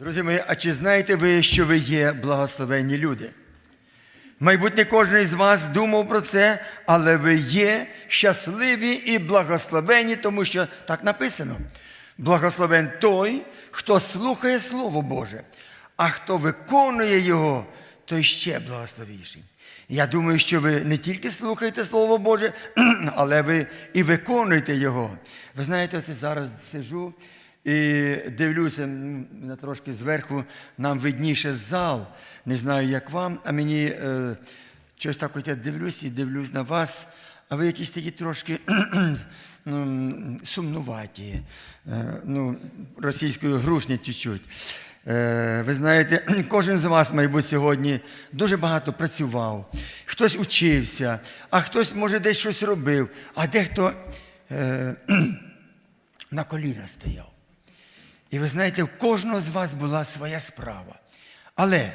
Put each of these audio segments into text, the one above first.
Друзі мої, а чи знаєте ви, що ви є благословенні люди? Мабуть, не кожен з вас думав про це, але ви є щасливі і благословені, тому що так написано. Благословен той, хто слухає Слово Боже, а хто виконує його, той ще благословіший. Я думаю, що ви не тільки слухаєте Слово Боже, але ви і виконуєте його. Ви знаєте, ось зараз сижу і дивлюся на трошки зверху, нам видніше зал. Не знаю, як вам, а мені е, щось так от я дивлюсь і дивлюсь на вас, а ви якісь такі трошки ну, сумнуваті, е, ну, російською грушні чуть-чуть. Е, Ви знаєте, кожен з вас, мабуть, сьогодні дуже багато працював, хтось учився, а хтось, може, десь щось робив, а дехто е, на колінах стояв. І ви знаєте, в кожного з вас була своя справа. Але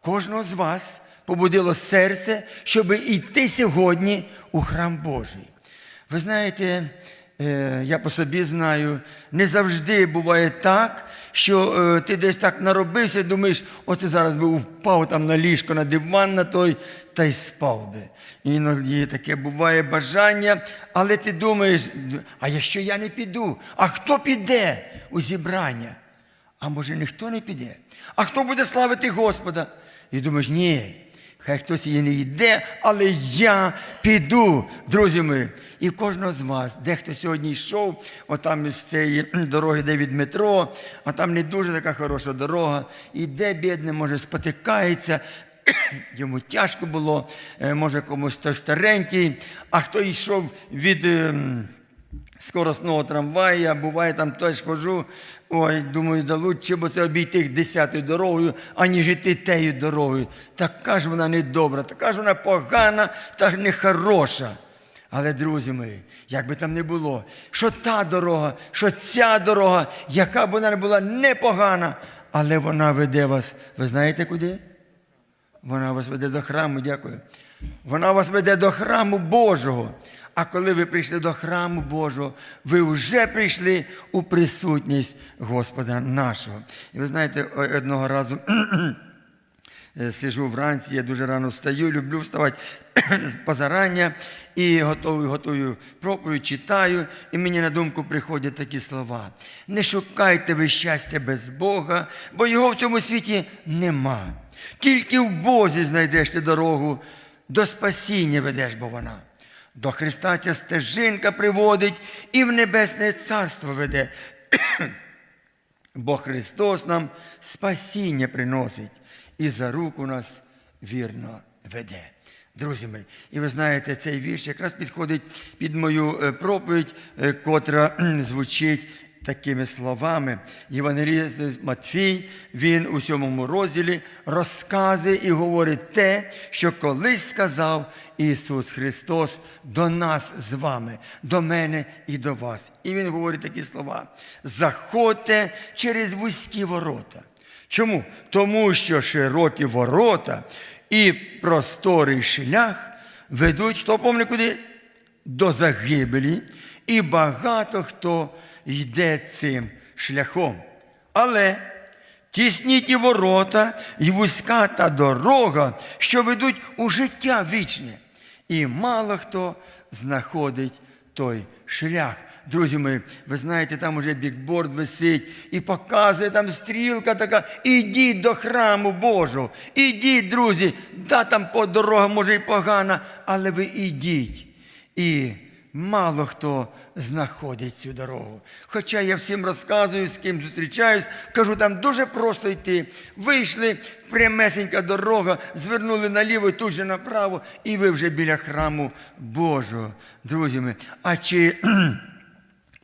кожного з вас побудило серце, щоб йти сьогодні у храм Божий. Ви знаєте, я по собі знаю, не завжди буває так, що е, ти десь так наробився, думаєш, оце зараз би впав там на ліжко, на диван на той, та й спав би. Іноді таке буває бажання, але ти думаєш, а якщо я не піду, а хто піде у зібрання? А може ніхто не піде? А хто буде славити Господа? І думаєш, ні, хай хтось і не йде, але я піду, друзі мої. І кожного з вас, дехто сьогодні йшов, отам із цієї дороги, де від метро, а там не дуже така хороша дорога. Іде, бідне, може, спотикається. Йому тяжко було, е, може комусь той старенький, а хто йшов від ем, скоростного трамвая, буває там теж хожу. Ой, думаю, да лучше бо це обійти десятою дорогою, аніж іти тею дорогою. Така ж вона недобра, така ж вона погана та нехороша. Але, друзі мої, як би там не було, що та дорога, що ця дорога, яка б вона не була непогана, але вона веде вас, ви знаєте куди? Вона вас веде до храму, дякую. Вона вас веде до храму Божого. А коли ви прийшли до храму Божого, ви вже прийшли у присутність Господа нашого. І ви знаєте, одного разу сижу вранці, я дуже рано встаю, люблю вставати позарання і готую, готую проповідь, читаю, і мені на думку приходять такі слова. Не шукайте ви щастя без Бога, бо його в цьому світі нема. Тільки в Бозі знайдеш ти дорогу, до спасіння ведеш, бо вона. До Христа ця стежинка приводить і в небесне царство веде. Бо Христос нам спасіння приносить і за руку нас вірно веде. Друзі мої, і ви знаєте, цей вірш якраз підходить під мою е, проповідь, е, котра звучить такими словами. Євангеліст Матфій, він у сьомому розділі розказує і говорить те, що колись сказав Ісус Христос до нас з вами, до мене і до вас. І Він говорить такі слова: заходьте через вузькі ворота. Чому? Тому що широкі ворота і просторий шлях ведуть, хто помне куди? До загибелі, і багато хто йде цим шляхом. Але тісні ті ворота і вузька та дорога, що ведуть у життя вічне, і мало хто знаходить той шлях. Друзі мої, ви знаєте, там уже бікборд висить і показує там стрілка така. Ідіть до храму Божого. Ідіть, друзі. Да, там по дорога може і погана, але ви ідіть. І мало хто знаходить цю дорогу. Хоча я всім розказую, з ким зустрічаюсь, кажу, там дуже просто йти. Вийшли, прямесенька дорога, звернули наліво і тут же направо, і ви вже біля храму Божого. Друзі мої, а чи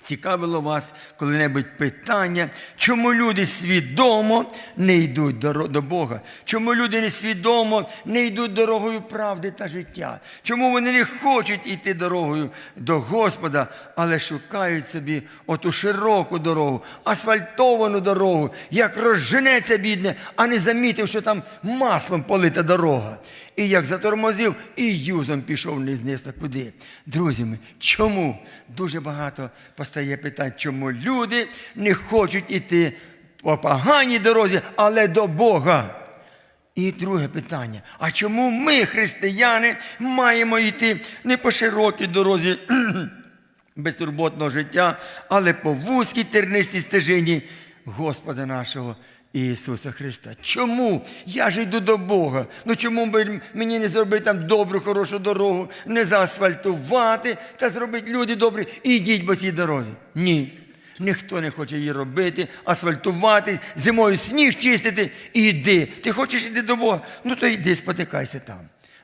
Цікавило вас коли-небудь питання, чому люди свідомо не йдуть до, Бога? Чому люди несвідомо не йдуть дорогою правди та життя? Чому вони не хочуть йти дорогою до Господа, але шукають собі оту широку дорогу, асфальтовану дорогу, як розженеться бідне, а не замітив, що там маслом полита дорога. І як затормозив, і юзом пішов не знесло куди. Друзі мої, чому? Дуже багато постає питань, чому люди не хочуть іти по поганій дорозі, але до Бога. І друге питання: а чому ми, християни, маємо йти не по широкій дорозі безтурботного життя, але по вузькій тернистій стежині Господа нашого Ісуса Христа? Чому я ж йду до Бога? Ну чому би мені не зробити там добру, хорошу дорогу, не заасфальтувати та зробити люди добрі і йдіть по цій дорозі? Ні. Ніхто не хоче її робити, асфальтувати, зимою сніг чистити і йди. Ти хочеш йти до Бога? Ну то йди, спотикайся там.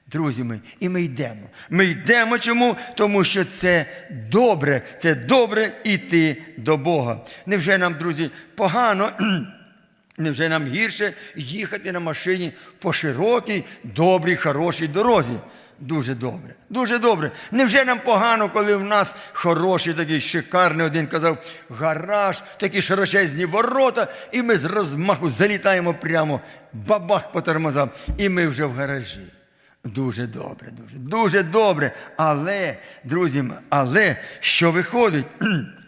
Друзі мої, і ми йдемо. Ми йдемо чому? Тому що це добре, це добре йти до Бога. Невже нам, друзі, погано? Невже нам гірше їхати на машині по широкій, добрій, хорошій дорозі? Дуже добре, дуже добре. Невже нам погано, коли в нас хороший такий шикарний, один казав, гараж, такі широчезні ворота, і ми з розмаху залітаємо прямо, бабах по тормозам, і ми вже в гаражі. Дуже добре, дуже, дуже добре. Але, друзі, але що виходить?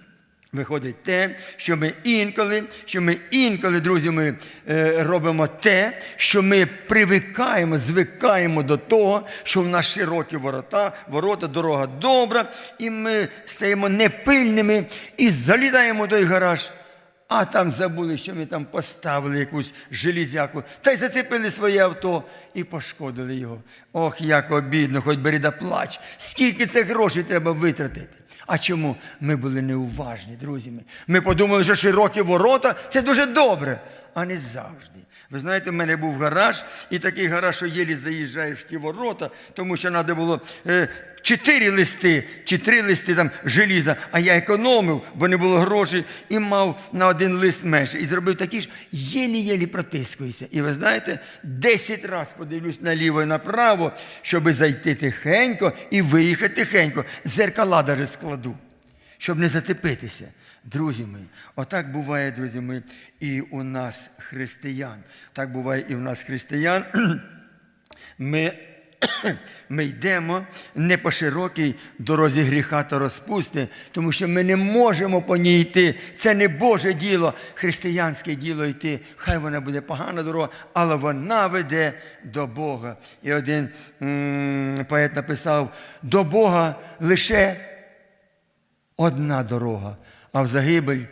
Виходить те, що ми інколи, що ми інколи, друзі, ми е, робимо те, що ми привикаємо, звикаємо до того, що в нас широкі ворота, ворота, дорога добра, і ми стаємо непильними і залітаємо в той гараж. А там забули, що ми там поставили якусь железяку, та й зацепили своє авто і пошкодили його. Ох, як обідно, хоч бери да плач. Скільки це грошей треба витратити? А чому ми були неуважні, друзі? Ми, ми подумали, що широкі ворота це дуже добре, а не завжди. Ви знаєте, в мене був гараж, і такий гараж, що єлі заїжджаєш в ті ворота, тому що треба було е, чотири листи, чи три листи там желіза, а я економив, бо не було грошей, і мав на один лист менше. І зробив такі ж, єлі-єлі протискуюся. І ви знаєте, 10 разів подивлюсь наліво і направо, щоб зайти тихенько і виїхати тихенько. Зеркала навіть складу, щоб не зацепитися. Друзі мої, отак буває, друзі мої, і у нас християн. Так буває і у нас християн. Ми, ми йдемо не по широкій дорозі гріха та розпусти, тому що ми не можемо по ній йти. Це не Боже діло, християнське діло йти. Хай вона буде погана дорога, але вона веде до Бога. І один поет написав: до Бога лише одна дорога, а в загибель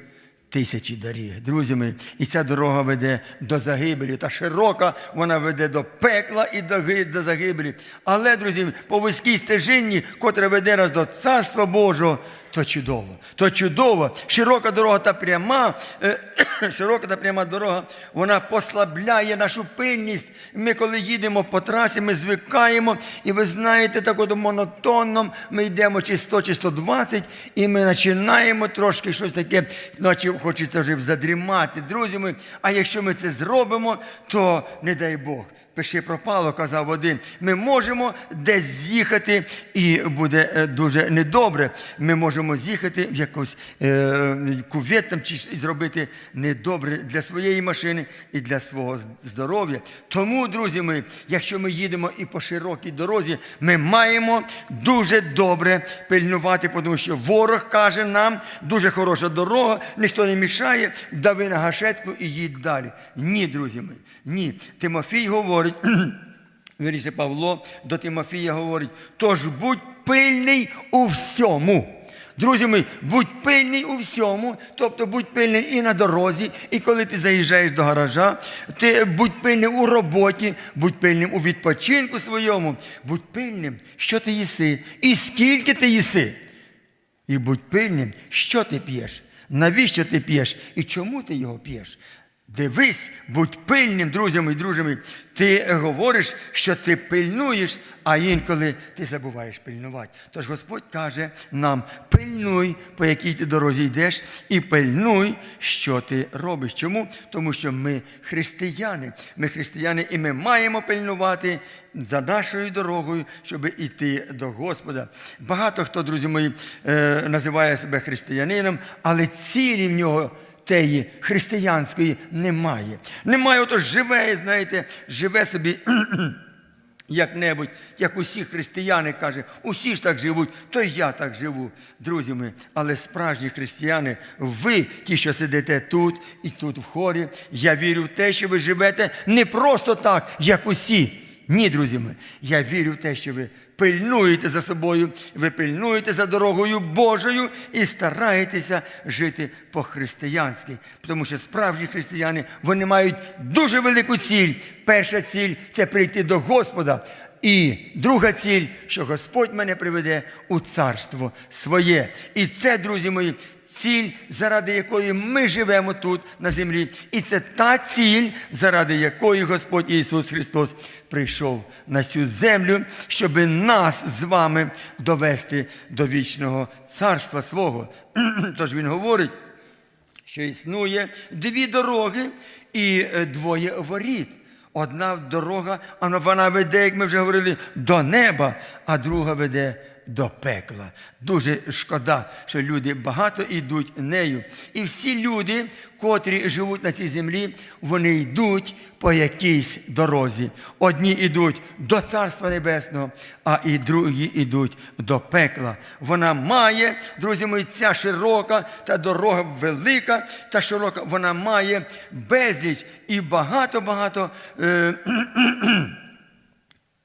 тисячі доріг. Друзі мої, і ця дорога веде до загибелі. Та широка вона веде до пекла і до, загибелі. Але, друзі, по вузькій стежині, котра веде нас до Царства Божого, то чудово. То чудово. Широка дорога та пряма, е, широка та пряма дорога, вона послабляє нашу пильність. Ми, коли їдемо по трасі, ми звикаємо, і ви знаєте, так от монотонно ми йдемо чи 100, чи 120, і ми починаємо трошки щось таке, наче хочеться вже задрімати. Друзі мої, а якщо ми це зробимо, то не дай Бог. Пиши пропало, казав один. Ми можемо десь з'їхати, і буде е, дуже недобре. Ми можемо з'їхати в якусь е, кувет там, чи зробити недобре для своєї машини і для свого здоров'я. Тому, друзі мої, якщо ми їдемо і по широкій дорозі, ми маємо дуже добре пильнувати, тому що ворог каже нам, дуже хороша дорога, ніхто не мішає, дави на гашетку і їдь далі. Ні, друзі мої, ні. Тимофій говорить. Вірніше Павло до Тимофія говорить, тож будь пильний у всьому. Друзі мої, будь пильний у всьому, тобто будь пильний і на дорозі, і коли ти заїжджаєш до гаража, ти будь пильним у роботі, будь пильним у відпочинку своєму, будь пильним, що ти їси, і скільки ти їси. І будь пильним, що ти п'єш, навіщо ти п'єш і чому ти його п'єш. Дивись, будь пильним, друзі мої, друзі мої. Ти говориш, що ти пильнуєш, а інколи ти забуваєш пильнувати. Тож Господь каже нам: пильнуй, по якій ти дорозі йдеш, і пильнуй, що ти робиш. Чому? Тому що ми християни. Ми християни, і ми маємо пильнувати за нашою дорогою, щоб іти до Господа. Багато хто, друзі мої, е, називає себе християнином, але цілі в нього теї християнської немає. Немає, ото живе, знаєте, живе собі. як-небудь, як усі християни каже, усі ж так живуть, то й я так живу, друзі мої. Але справжні християни, ви, ті, що сидите тут і тут в хорі, я вірю в те, що ви живете не просто так, як усі. Ні, друзі мої, я вірю в те, що ви пильнуєте за собою, ви пильнуєте за дорогою Божою і стараєтеся жити по-християнськи. Тому що справжні християни вони мають дуже велику ціль. Перша ціль це прийти до Господа. І друга ціль, що Господь мене приведе у царство своє. І це, друзі мої, ціль, заради якої ми живемо тут на землі. І це та ціль, заради якої Господь Ісус Христос прийшов на цю землю, щоб нас з вами довести до вічного царства свого. Тож Він говорить, що існує дві дороги і е, двоє воріт. Одна дорога, вона веде, як ми вже говорили, до неба, а друга веде до пекла. Дуже шкода, що люди багато йдуть нею. І всі люди, котрі живуть на цій землі, вони йдуть по якійсь дорозі. Одні йдуть до Царства Небесного, а і другі йдуть до пекла. Вона має, друзі мої, ця широка та дорога велика та широка, вона має безліч і багато-багато. Е-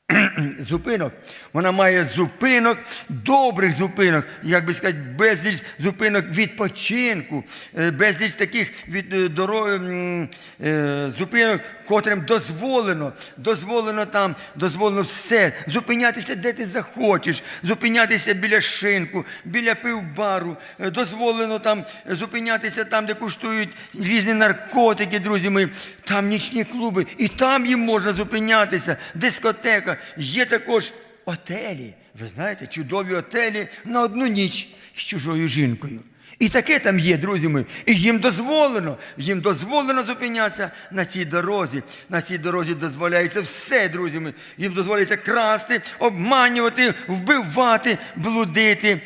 зупинок. Вона має зупинок, добрих зупинок, як би сказати, безліч зупинок відпочинку, е, безліч таких від е, дороги м, е, зупинок, котрим дозволено, дозволено там, дозволено все, зупинятися, де ти захочеш, зупинятися біля шинку, біля пивбару, дозволено там зупинятися там, де куштують різні наркотики, друзі мої, там нічні клуби, і там їм можна зупинятися, дискотека. Є також отелі. Ви знаєте, чудові отелі на одну ніч з чужою жінкою. І таке там є, друзі мої. І їм дозволено, їм дозволено зупинятися на цій дорозі. На цій дорозі дозволяється все, друзі мої. Їм дозволяється красти, обманювати, вбивати, блудити.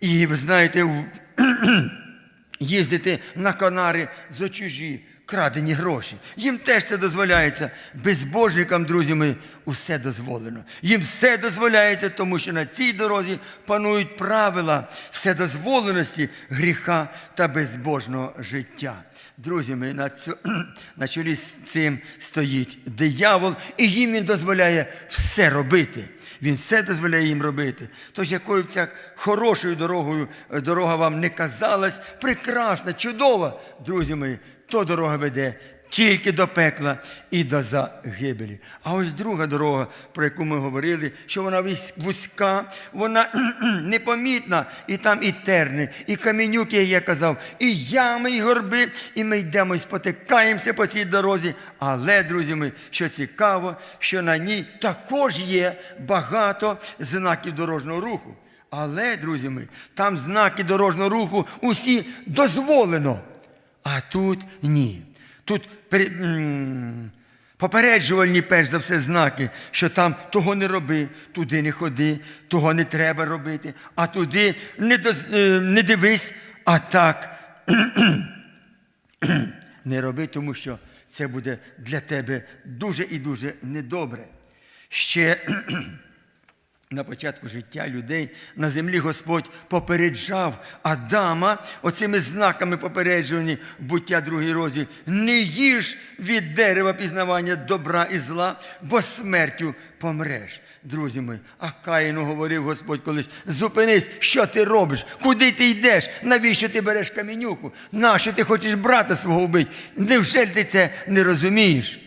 І ви знаєте, їздити на Канари за чужі крадені гроші. Їм теж це дозволяється. Безбожникам, друзі мої, усе дозволено. Їм все дозволяється, тому що на цій дорозі панують правила вседозволеності гріха та безбожного життя. Друзі мої, на, цю, на чолі з цим стоїть диявол, і їм він дозволяє все робити. Він все дозволяє їм робити. Тож, якою б ця хорошою дорогою дорога вам не казалась, прекрасна, чудова, друзі мої, то дорога веде тільки до пекла і до загибелі. А ось друга дорога, про яку ми говорили, що вона вузька, вона непомітна, і там і терни, і камінюки, як я казав, і ями, і горби, і ми йдемо і спотикаємося по цій дорозі. Але, друзі мої, що цікаво, що на ній також є багато знаків дорожнього руху. Але, друзі мої, там знаки дорожнього руху усі дозволено. А тут ні. Тут пере- попереджувальні, перш за все, знаки, що там того не роби, туди не ходи, того не треба робити, а туди не, доз- е, не дивись, а так не роби, тому що це буде для тебе дуже і дуже недобре. Ще на початку життя людей на землі Господь попереджав Адама оцими знаками попереджувані буття другий розділ. Не їж від дерева пізнавання добра і зла, бо смертю помреш. Друзі мої, а Каїну говорив Господь колись: зупинись, що ти робиш? Куди ти йдеш? Навіщо ти береш камінюку? Нащо ти хочеш брата свого вбити? Невже ти це не розумієш?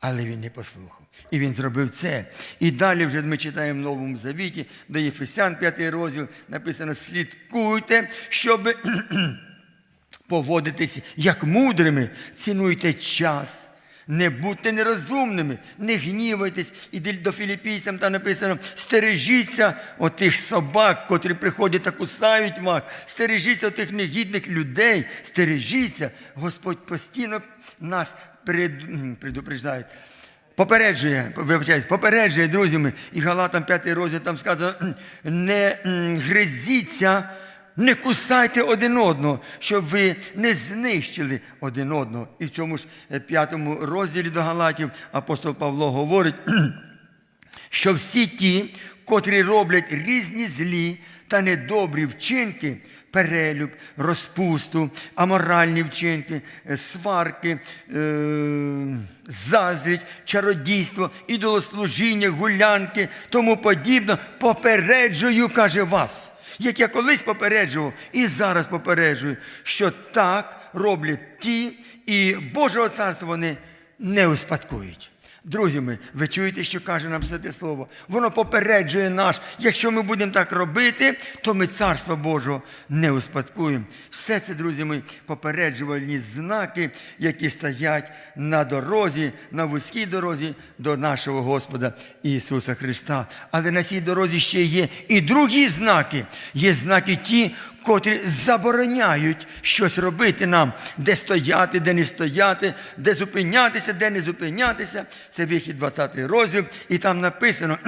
Але він не послухав. І він зробив це. І далі вже ми читаємо в Новому Завіті, до Єфесян, 5 розділ, написано: слідкуйте, щоб поводитись як мудрими, цінуйте час. Не будьте нерозумними, не гнівайтесь. І до філіпійцям там написано: стережіться отих собак, котрі приходять та кусають вас, стережіться отих негідних людей, стережіться. Господь постійно нас предупреждає. Попереджує, вибачаюсь, попереджує, друзі мої. І Галатам 5 розділ там сказано, не гризіться, не кусайте один одного, щоб ви не знищили один одного. І в цьому ж е, п'ятому розділі до Галатів апостол Павло говорить, що всі ті, котрі роблять різні злі та недобрі вчинки, перелюб, розпусту, аморальні вчинки, е, сварки, е- заздрість, чародійство, ідолослужіння, гулянки, тому подібно, попереджую, каже вас. Як я колись попереджував і зараз попереджую, що так роблять ті, і Божого царства вони не успадкують. Друзі ми, ви чуєте, що каже нам Святе Слово? Воно попереджує нас. Якщо ми будемо так робити, то ми царства Божого не успадкуємо. Все це, друзі мої, попереджувальні знаки, які стоять на дорозі, на вузькій дорозі до нашого Господа Ісуса Христа. Але на цій дорозі ще є і другі знаки. Є знаки ті, котрі забороняють щось робити нам, де стояти, де не стояти, де зупинятися, де не зупинятися. Це вихід 20 розділ, і там написано.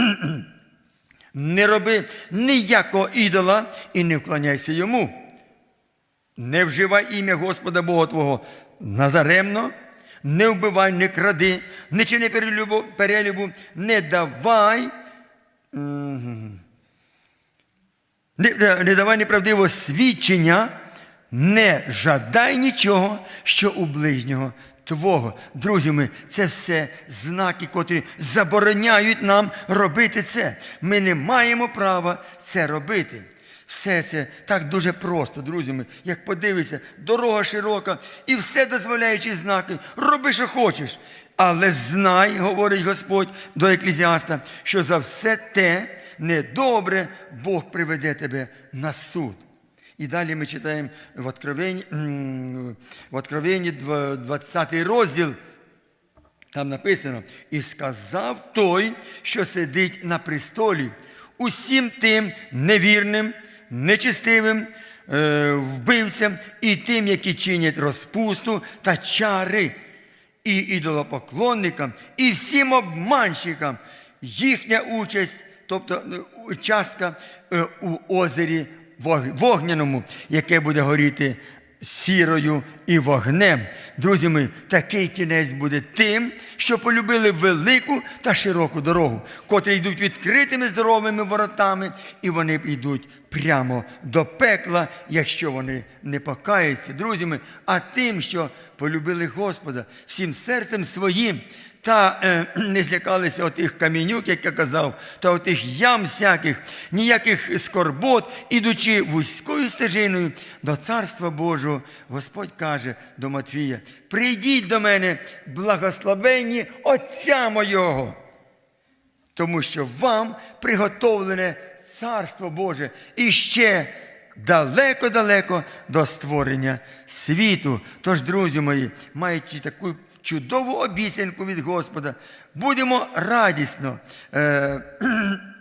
Не роби ніякого ідола і не вклоняйся йому. Не вживай ім'я Господа Бога Твого назаремно, не вбивай, не кради, не чини перелюбу, перелюбу, не давай. М, Не, давай неправдивого свідчення, не жадай нічого, що у ближнього Твого. Друзі, ми, це все знаки, котрі забороняють нам робити це. Ми не маємо права це робити. Все це так дуже просто, друзі. ми. Як подивишся, дорога широка і все дозволяючі знаки. Роби, що хочеш. Але знай, говорить Господь до еклезіаста, що за все те недобре Бог приведе тебе на суд. І далі ми читаємо в Откровенні, в Откровенні 20 розділ. Там написано: і сказав той, що сидить на престолі, усім тим невірним, нечистивим, е, вбивцям і тим, які чинять розпусту та чари, і ідолопоклонникам, і всім обманщикам, їхня участь, тобто е, частка е, у озері вогняному, яке буде горіти сірою і вогнем. Друзі мої, такий кінець буде тим, що полюбили велику та широку дорогу, котрі йдуть відкритими здоровими воротами, і вони йдуть прямо до пекла, якщо вони не покаються. Друзі мої, а тим, що полюбили Господа всім серцем своїм. Та е, не злякалися отих камінюк, як я казав, та отих ям всяких, ніяких скорбот, ідучи вузькою стежиною до Царства Божого, Господь каже до Матвія: прийдіть до мене, благословенні Отця Мойого, тому що вам приготовлене Царство Боже і ще далеко-далеко до створення світу. Тож, друзі мої, маючи таку чудову обіцянку від Господа, будемо радісно. Е-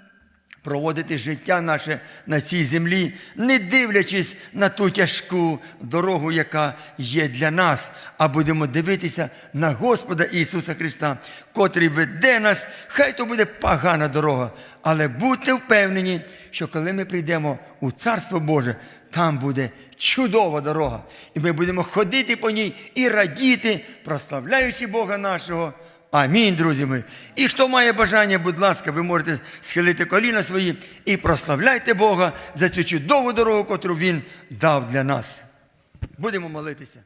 проводити життя наше на цій землі, не дивлячись на ту тяжку дорогу, яка є для нас, а будемо дивитися на Господа Ісуса Христа, котрий веде нас, хай то буде погана дорога. Але будьте впевнені, що коли ми прийдемо у Царство Боже, там буде чудова дорога. І ми будемо ходити по ній і радіти, прославляючи Бога нашого. Амінь, друзі мої. І хто має бажання, будь ласка, ви можете схилити коліна свої і прославляйте Бога за цю чудову дорогу, котру Він дав для нас. Будемо молитися.